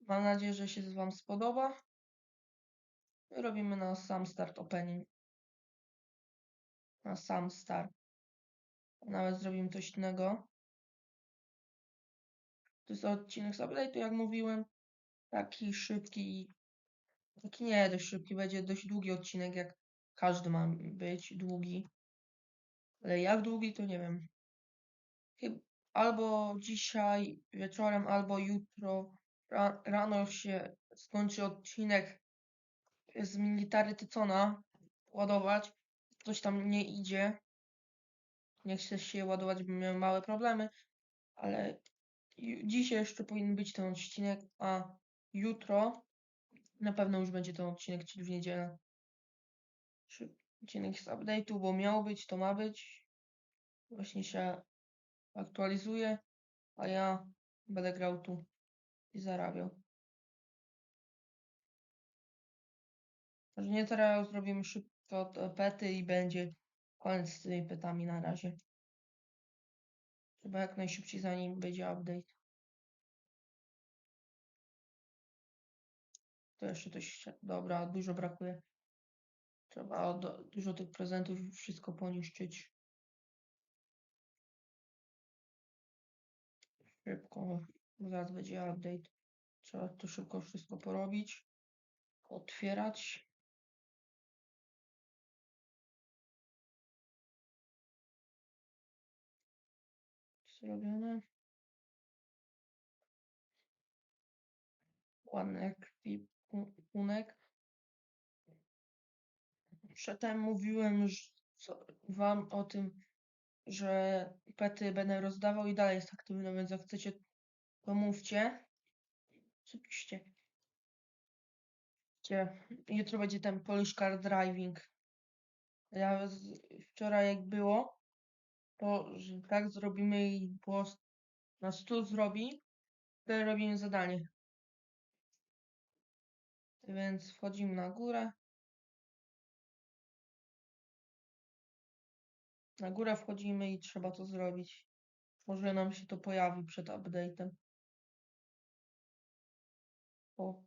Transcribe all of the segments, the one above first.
Mam nadzieję, że się Wam spodoba. I robimy na sam start opening. Na sam start. Nawet zrobimy coś innego. To jest odcinek z update'u, jak mówiłem. Taki szybki. Taki nie dość szybki, będzie dość długi odcinek, jak każdy ma być długi. Ale jak długi, to nie wiem. Chyb albo dzisiaj wieczorem, albo jutro ra rano się skończy odcinek z Military Tycona ładować. Coś tam nie idzie. Nie chcę się ładować, bo miałem małe problemy, ale dzisiaj jeszcze powinien być ten odcinek, a jutro na pewno już będzie ten odcinek, czyli w niedzielę. Odcinek z update'u, bo miał być, to ma być. Właśnie się aktualizuje, a ja będę grał tu i zarabiał. Może nie teraz zrobimy szybko te pety i będzie koniec z tymi petami na razie. Trzeba jak najszybciej zanim będzie update. To jeszcze coś, dobra, dużo brakuje. Trzeba dużo tych prezentów wszystko poniszczyć. Szybko, zaraz będzie update. Trzeba to szybko wszystko porobić. Otwierać. Zrobione. Ładny ekwipunek. Przedtem mówiłem co, wam o tym, że pety będę rozdawał i dalej jest aktywny, więc jak chcecie, to mówcie. Oczywiście. Jutro będzie ten Polish Car Driving. Ja z, wczoraj jak było, to że tak zrobimy i było na 100 zrobi, to robimy zadanie. Więc wchodzimy na górę. Na górę wchodzimy i trzeba to zrobić. Może nam się to pojawi przed update'em. O,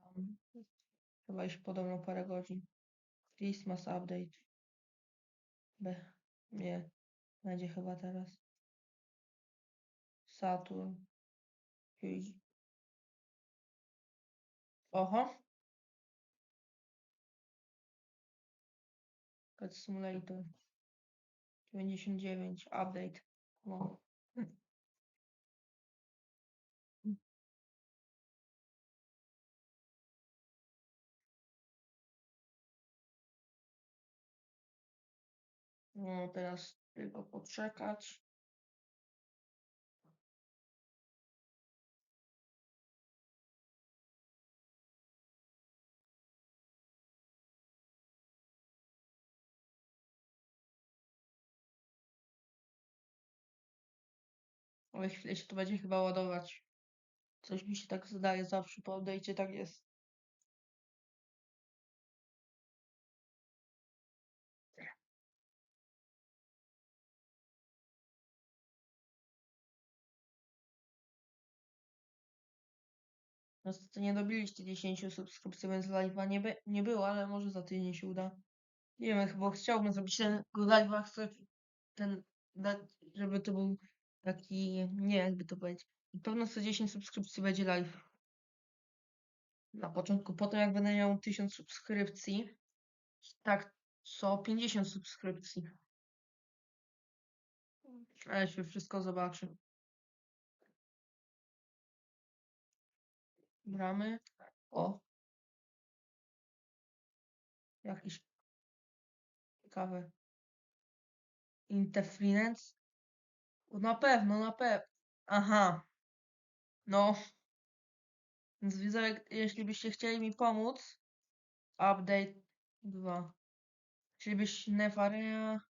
tam trzeba iść podobno parę godzin. Christmas update. B. Nie. Będzie chyba teraz. Saturn. Oho. Cat Simulator. 99. Update. No. No, teraz tylko poczekać. Ale chwilę się to będzie chyba ładować. Coś mi się tak zdaje zawsze po update'cie tak jest. Niestety nie dobiliście 10 subskrypcji, więc live'a nie, by, nie było, ale może za tydzień się uda. Nie wiem, chyba chciałbym zrobić ten live'a, chcę ten, dać, żeby to był taki, nie jakby to powiedzieć, na pewno 110 subskrypcji będzie live. Na początku, potem jak będę miał 1000 subskrypcji, tak, co 50 subskrypcji. Ale się wszystko zobaczy. Bramy. O. Jakiś ciekawe. Interference. Na pewno, na pewno. Aha. No. Więc widzowie, jeśli byście chcieli mi pomóc, update 2. Jeśli byście Nefarea,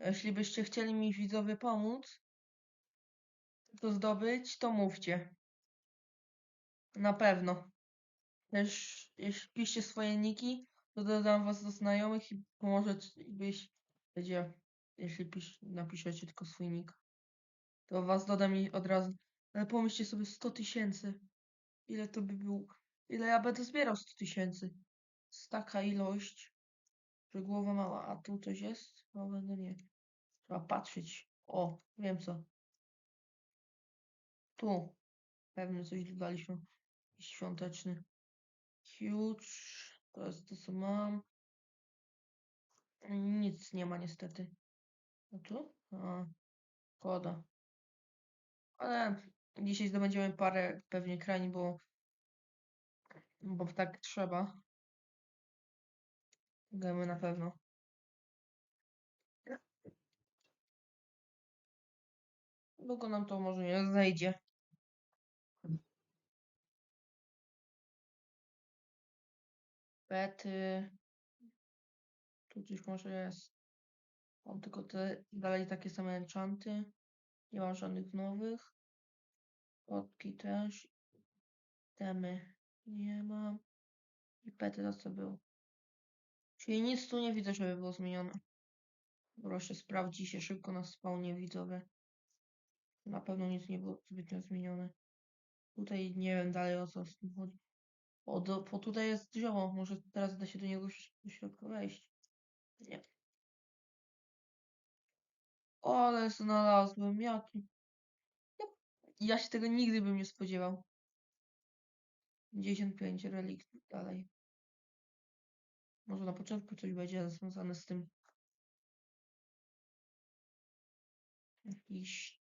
jeśli byście chcieli mi widzowie pomóc, to zdobyć, to mówcie. Na pewno. Też jeśli piszcie swoje niki, to dodam was do znajomych i pomoże byś będzie, jeśli pisz, napiszecie tylko swój nick. to was dodam i od razu. Ale pomyślcie sobie 100 tysięcy. Ile to by było? Ile ja będę zbierał 100 tysięcy? Jest taka ilość, że głowa mała. A tu coś jest? No będę nie. Trzeba patrzeć. O, wiem co. Tu. Pewnie coś dodaliśmy. Świąteczny. Huge. To jest to, co mam. Nic nie ma niestety. A tu? A. Ale dzisiaj zdobędziemy parę pewnie krain, bo, bo tak trzeba. Gemy na pewno. Długo nam to może nie zejdzie. Pety. Tu coś może jest. Mam tylko te dalej takie same enchanty. Nie mam żadnych nowych. Kotki też. Temy nie mam. I pety to co było. Czyli nic tu nie widzę, żeby było zmienione. Proszę sprawdzi się szybko na spawnie widzowie. Na pewno nic nie było zbytnio zmienione. Tutaj nie wiem dalej o co z tym chodzi. O, do, bo tutaj jest zioło. Może teraz da się do niego do środka wejść. Nie. Ale znalazłem. Jaki? Ja, ja się tego nigdy bym nie spodziewał. 55 relikt dalej. Może na początku coś będzie związane z tym. Jakiś.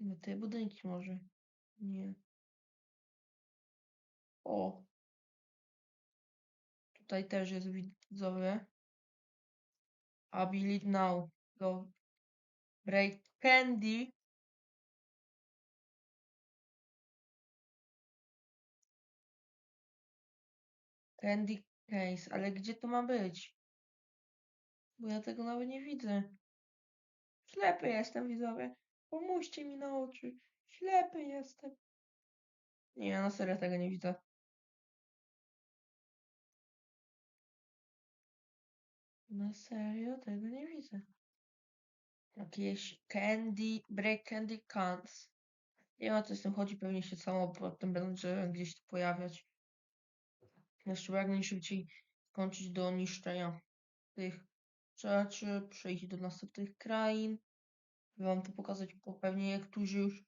No te budynki może. Nie. O. Tutaj też jest widzowie. Ability now. Go. Break candy. Candy case. Ale gdzie to ma być? Bo ja tego nawet nie widzę. Ślepy jestem, widzowie. Pomóżcie mi na oczy. Ślepy jestem. Nie, na serio tego nie widzę. Na serio tego nie widzę. Jakieś candy, break candy cans. Nie wiem o co z tym chodzi, pewnie się samo potem będzie gdzieś tu pojawiać. Więc trzeba jak najszybciej skończyć do niszczenia tych rzeczy, przejść do następnych krain. Wam to pokazać, bo pewnie niektórzy już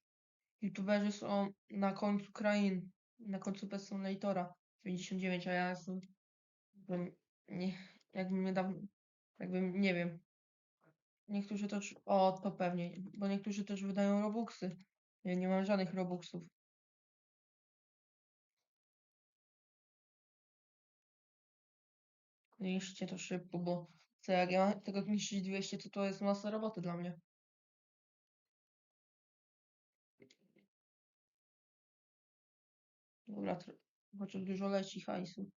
youtuberzy są na końcu krain, na końcu Personatora 99, a ja jestem, bym nie, jakbym niedawno, jakbym, nie wiem, niektórzy też, o to pewnie, bo niektórzy też wydają robuxy, ja nie mam żadnych robuxów. Niszcie to szybko, bo co jak ja mam tego niszczyć 200, to to jest masa roboty dla mnie. Dobra, chociaż dużo leci hajsu.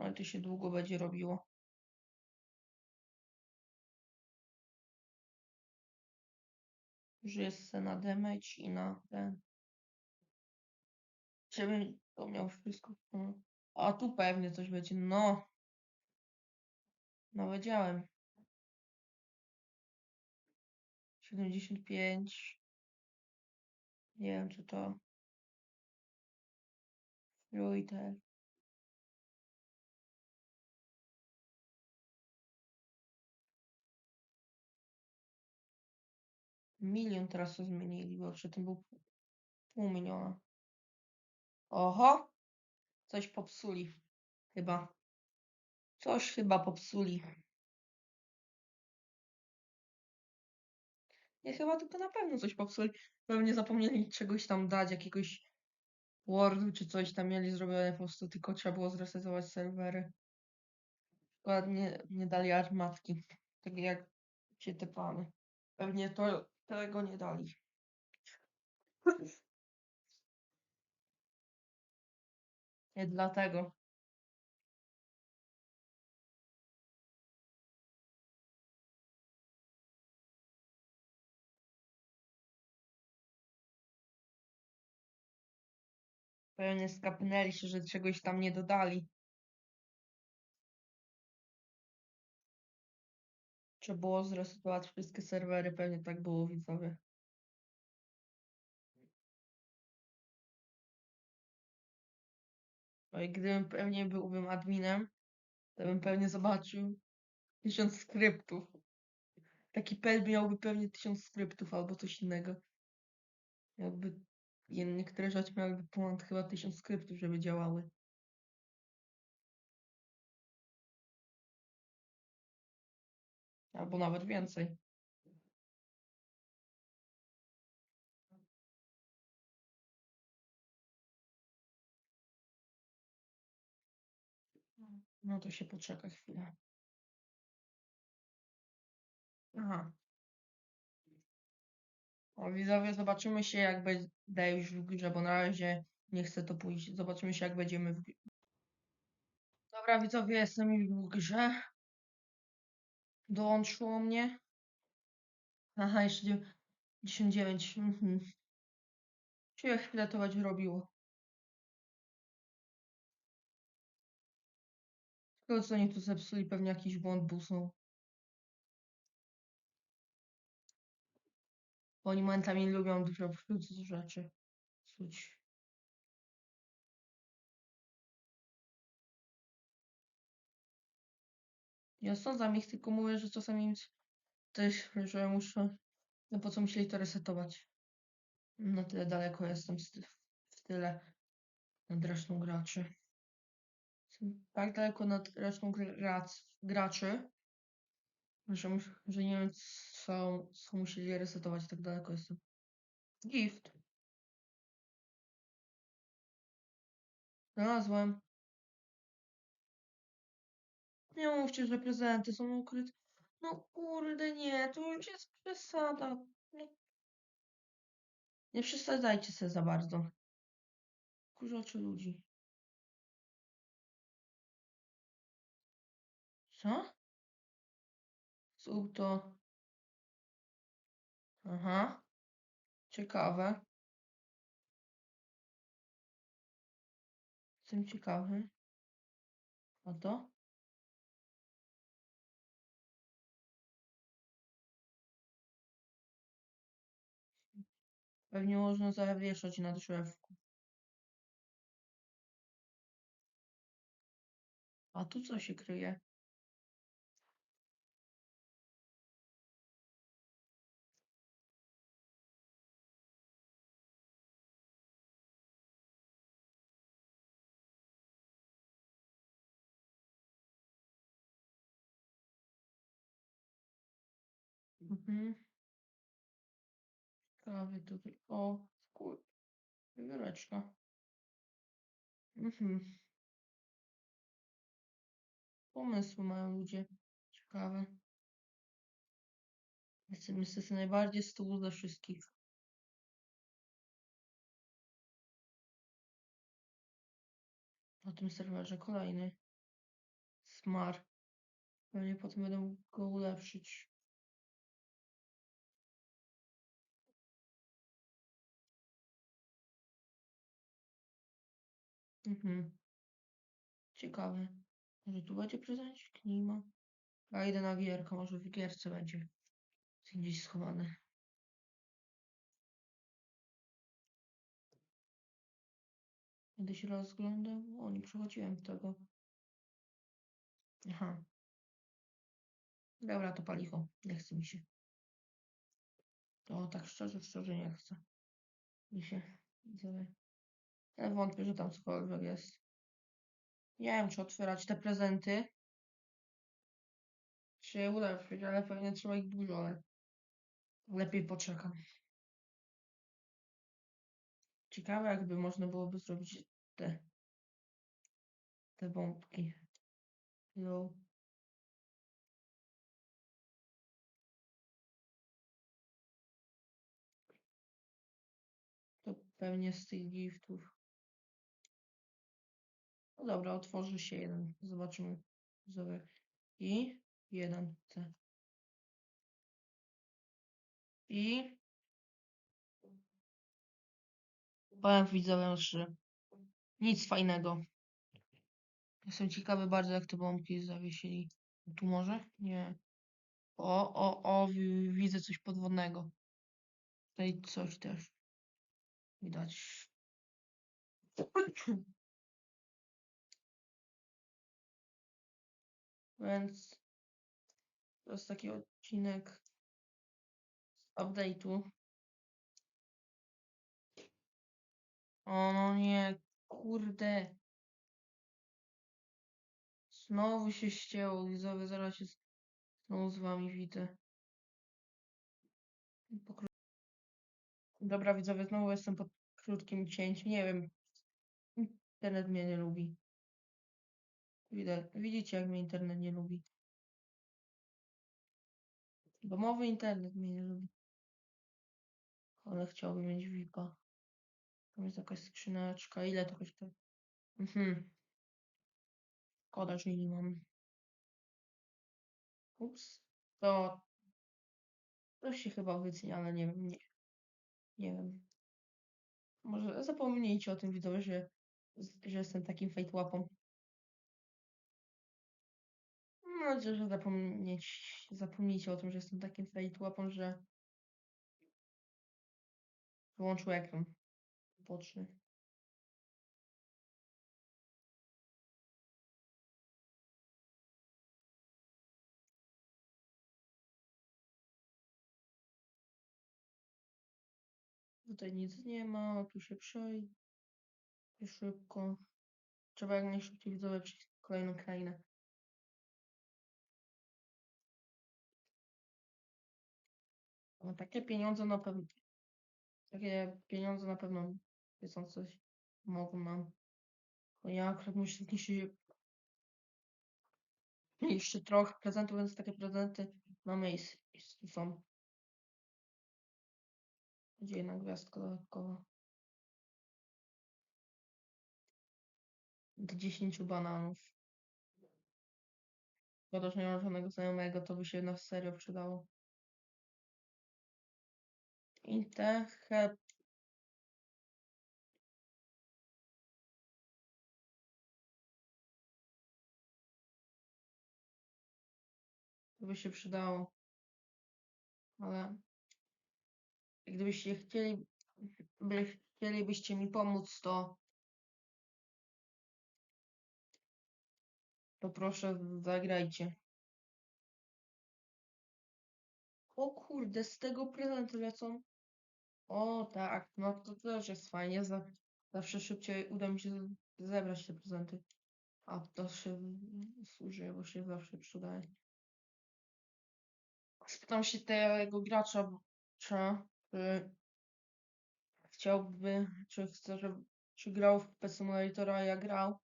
Ale to się długo będzie robiło. Już jest na damage i na ten. Żebym to miał wszystko. A tu pewnie coś będzie. No. No wiedziałem. 75. Nie wiem czy to. Fruiter. Milion teraz to zmienili, bo przedtem był pół- miliona. Oho! Coś popsuli. Chyba. Coś chyba popsuli. Nie chyba tylko na pewno coś popsuli. Pewnie zapomnieli czegoś tam dać, jakiegoś Wordu czy coś tam mieli zrobione, po prostu tylko trzeba było zresetować serwery. Ładnie nie dali armatki. Tak jak się te pany. Pewnie to tego nie dali. Nie dlatego. Pewnie skapnęli się, że czegoś tam nie dodali. Trzeba było zresetować wszystkie serwery, pewnie tak było widzowie. No i gdybym pewnie byłbym adminem, to bym pewnie zobaczył tysiąc skryptów. Taki pel miałby pewnie tysiąc skryptów albo coś innego. Jakby niektóre rzeczy miałyby ponad chyba tysiąc skryptów, żeby działały. Albo nawet więcej. No to się poczeka chwilę. Aha. O, widzowie, zobaczymy się jak będę już w grze, bo na razie nie chcę to pójść. Zobaczymy się jak będziemy w grze. Dobra, widzowie, jestem już w grze. Dołączyło mnie. Aha, jeszcze dziew- 99. Mhm. Się chwilę to będzie robiło. Tylko co oni tu zepsuli, pewnie jakiś błąd busnął. Bo oni momentami lubią dużo wrzucać rzeczy. Psuć. Nie osądzam ich, tylko mówię, że czasami też, że muszę. No po co musieli to resetować? Na tyle daleko jestem w tyle nad resztą graczy. Jestem tak daleko nad resztą grac, graczy, że, że nie wiem, co, co musieli resetować, tak daleko jestem. Gift. Znalazłem. Nie mówcie, że prezenty są ukryte. No kurde nie, to już jest przesada. Nie, nie przesadzajcie sobie za bardzo. Kurzacze ludzi. Co? Zrób to. Aha. Ciekawe. Jestem ciekawy. A to? Pewnie można zawieszać na drzewku. A tu co się kryje? Mhm. Prawie tutaj. O, kur... Wiewióreczka. Mhm. Pomysły mają ludzie. Ciekawe. Jestem niestety najbardziej z tyłu ze wszystkich. Na tym serwerze kolejny. Smar. Pewnie potem będę go ulepszyć. Mhm. Ciekawe. Może tu będzie prezencik? Nie ma. A idę na gierkę, może w gierce będzie. Gdzieś schowane. Będę się rozglądał. O, nie przechodziłem tego. Aha. Dobra, to palicho. Nie chce mi się. To tak szczerze, szczerze nie chcę. Mi się. Widzowie. Ale wątpię, że tam cokolwiek jest. Nie wiem, czy otwierać te prezenty. Czy je ulepszyć, ale pewnie trzeba ich dużo, ale lepiej poczekam. Ciekawe, jakby można byłoby zrobić te, te bombki. No. To pewnie z tych giftów. No dobra, otworzy się jeden. Zobaczymy. Zobaczymy. I jeden C. I powiem widzowie, że nic fajnego. Jestem ciekawy bardzo, jak te bombki zawiesili. Tu może? Nie. O, o, o, wi- widzę coś podwodnego. Tutaj coś też widać. Więc to jest taki odcinek z update'u. O no nie, kurde. Znowu się ścięło, widzowie, zaraz się znowu z wami widzę. Dobra, widzowie, znowu jestem pod krótkim cięciem. Nie wiem. Internet mnie nie lubi. Widać, widzicie, jak mnie internet nie lubi. Domowy internet mnie nie lubi. Ale chciałbym mieć VIP-a. Tam jest jakaś skrzyneczka. Ile to kosztuje? Mhm. Szkoda, że nie mam. Ups. To... To się chyba wycenia, ale nie wiem. Nie, nie wiem. Może zapomnijcie o tym widzowie, że, że jestem takim fejtłapą. Mam nadzieję, że zapomnieć, zapomnijcie o tym, że jestem takim fejtłapą, że wyłączył ekran boczny. Tutaj nic nie ma, tu się przejdzie szybko. Trzeba jak najszybciej widzowie przejść w kolejną krainę. No, takie pieniądze na pewno, takie pieniądze na pewno wiedzą coś, mogą nam. Ja akurat muszę zniszczyć jeszcze trochę prezentów, więc takie prezenty na miejscu są. Gdzie jedna gwiazdka dodatkowa? Do 10 bananów. Że nie mam żadnego znajomego, to by się na serio przydało. I te he... To by się przydało. Ale gdybyście chcieli, by, chcielibyście mi pomóc, to to proszę zagrajcie. O kurde, z tego prezenty lecą. O tak, no to też jest fajnie. Za, zawsze szybciej uda mi się zebrać te prezenty. A to się służy, bo się zawsze przydaje. Spytam się tego gracza, czy, czy chciałby, czy chce, żeby, czy grał w Pet Simulatora, a ja grał,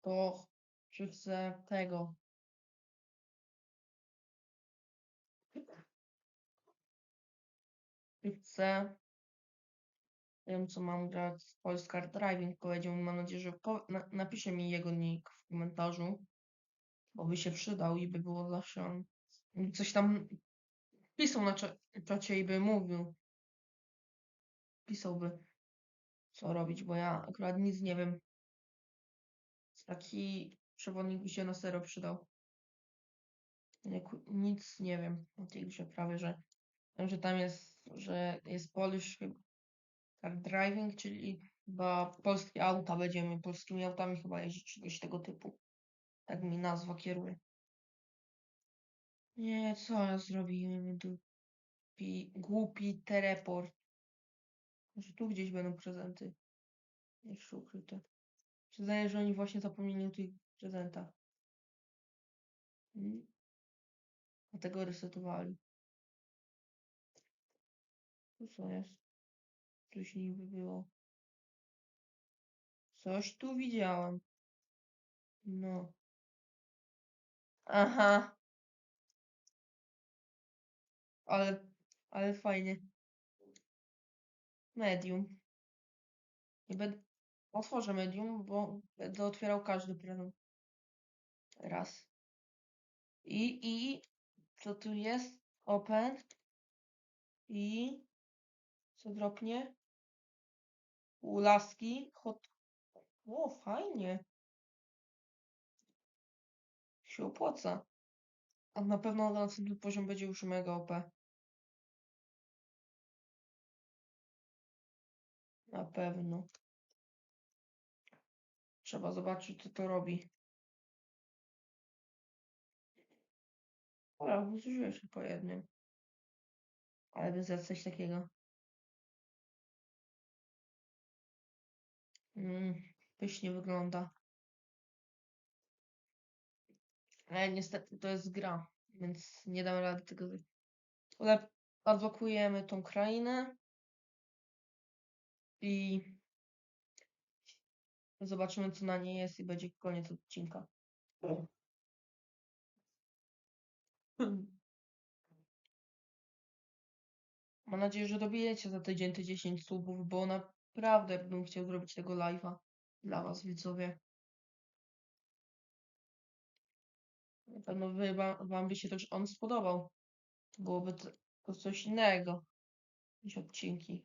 to czy chce tego. Czy wiem, co mam grać w Polska Driving, mi, mam nadzieję, że po, na, napisze mi jego nick w komentarzu, bo by się przydał i by było zawsze on coś tam pisał na cza- czacie i by mówił. Pisałby, co robić, bo ja akurat nic nie wiem. Taki przewodnik by się na serio przydał. Nic nie wiem o tej grze prawie, że wiem, że tam jest, że jest Polish car driving, czyli chyba polskie auta będziemy polskimi autami chyba jeździć, czy coś tego typu. Tak mi nazwa kieruje. Nie, co ja zrobiłem? Głupi, głupi teleport. Może tu gdzieś będą prezenty. Jeszcze ukryte. Zdaje, że oni właśnie zapomnieli o tych prezentach. Mm. Dlatego resetowali. Tu co jest? Coś niby było. Coś tu widziałem. No. Aha. Ale, ale fajnie. Medium. Nie będę... Otworzę medium, bo będę otwierał każdy prezent. Raz. I, i, co tu jest? Open. I, co dropnie? U laski. Hot. O, fajnie. Się opłaca. A na pewno na następny poziom będzie już mega OP. Na pewno. Trzeba zobaczyć, co to robi. Dobra, zużyłem się po jednym. Ale bym zjadł coś takiego. Mm, pysznie wygląda. Ale niestety to jest gra, więc nie dam rady tego zrobić. Ale odblokujemy tą krainę i zobaczymy, co na niej jest i będzie koniec odcinka. Mam nadzieję, że dobijecie za tydzień te 10 subów, bo naprawdę bym chciał zrobić tego live'a dla was, widzowie. Na pewno wam, wam by się też on spodobał. Byłoby to, to coś innego niż odcinki.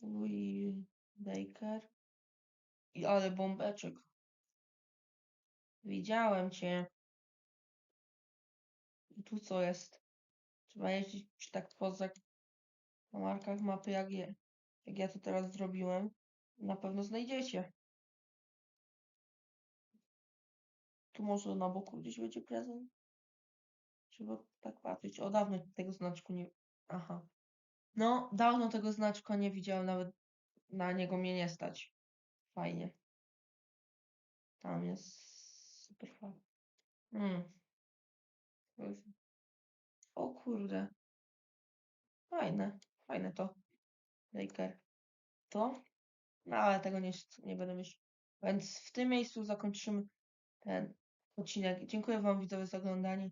Louis Baker. I ale bombeczek. Widziałem cię. I tu co jest? Trzeba jeździć tak poza markach mapy, jak, je, jak ja to teraz zrobiłem. Na pewno znajdziecie. Tu może na boku gdzieś będzie prezent? Trzeba tak patrzeć. O, dawno tego znaczku nie... Aha. No, dawno tego znaczka nie widziałem, nawet na niego mnie nie stać. Fajnie. Tam jest super fajnie. Mm. Jest- O kurde. Fajne, fajne to. Baker. To? No ale tego nie, nie będę myśleć. Więc w tym miejscu zakończymy ten odcinek. Dziękuję Wam widzowie za oglądanie.